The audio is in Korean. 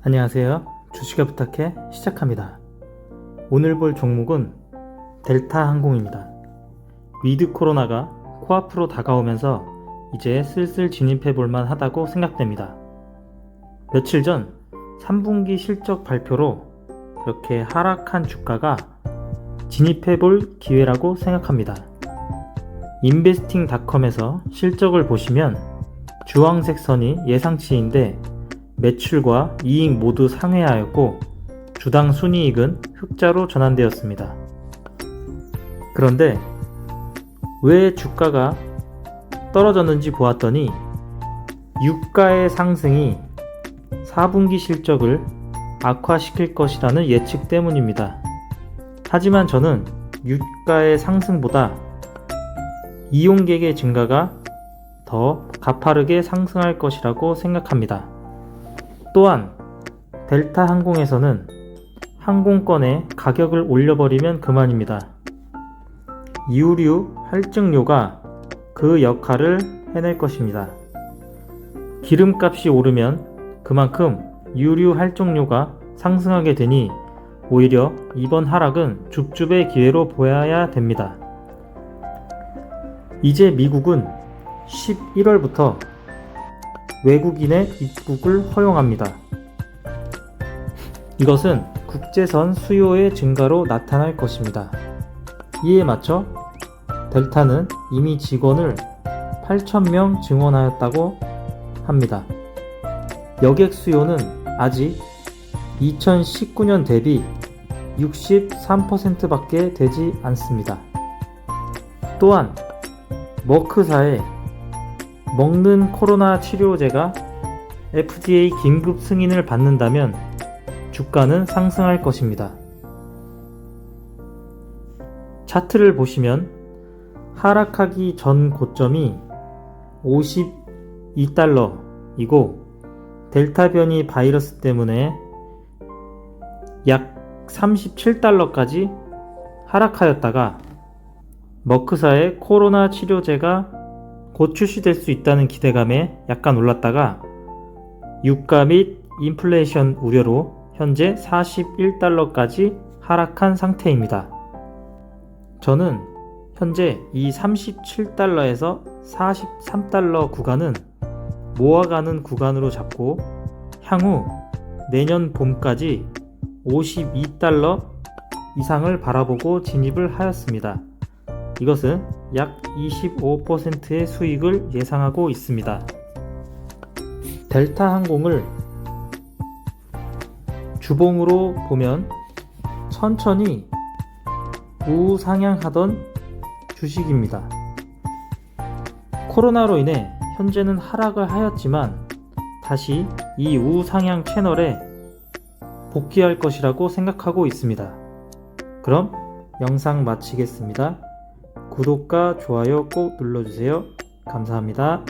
안녕하세요. 주식을 부탁해 시작합니다. 오늘 볼 종목은 델타 항공입니다. 위드 코로나가 코앞으로 다가오면서 이제 슬슬 진입해 볼만 하다고 생각됩니다. 며칠 전 3분기 실적 발표로 이렇게 하락한 주가가 진입해 볼 기회라고 생각합니다. 인베스팅닷컴에서 실적을 보시면 주황색 선이 예상치인데 매출과 이익 모두 상회하였고 주당 순이익은 흑자로 전환되었습니다. 그런데 왜 주가가 떨어졌는지 보았더니 유가의 상승이 4분기 실적을 악화시킬 것이라는 예측 때문입니다. 하지만 저는 유가의 상승보다 이용객의 증가가 더 가파르게 상승할 것이라고 생각합니다. 또한 델타 항공에서는 항공권의 가격을 올려버리면 그만입니다. 이유류 할증료가 그 역할을 해낼 것입니다. 기름값이 오르면 그만큼 유류 할증료가 상승하게 되니 오히려 이번 하락은 줍줍의 기회로 보아야 됩니다. 이제 미국은 11월부터 외국인의 입국을 허용합니다. 이것은 국제선 수요의 증가로 나타날 것입니다. 이에 맞춰 델타는 이미 직원을 8,000명 증원하였다고 합니다. 여객 수요는 아직 2019년 대비 63%밖에 되지 않습니다. 또한 머크사의 먹는 코로나 치료제가 FDA 긴급 승인을 받는다면 주가는 상승할 것입니다. 차트를 보시면 하락하기 전 고점이 52달러이고 델타 변이 바이러스 때문에 약 37달러까지 하락하였다가 머크사의 코로나 치료제가 곧 출시될 수 있다는 기대감에 약간 올랐다가 유가 및 인플레이션 우려로 현재 41달러까지 하락한 상태입니다. 저는 현재 이 37달러에서 43달러 구간은 모아가는 구간으로 잡고 향후 내년 봄까지 52달러 이상을 바라보고 진입을 하였습니다. 이것은 약 25%의 수익을 예상하고 있습니다. 델타 항공을 주봉으로 보면 천천히 우상향하던 주식입니다. 코로나로 인해 현재는 하락을 하였지만 다시 이 우상향 채널에 복귀할 것이라고 생각하고 있습니다. 그럼 영상 마치겠습니다. 구독과 좋아요 꼭 눌러주세요. 감사합니다.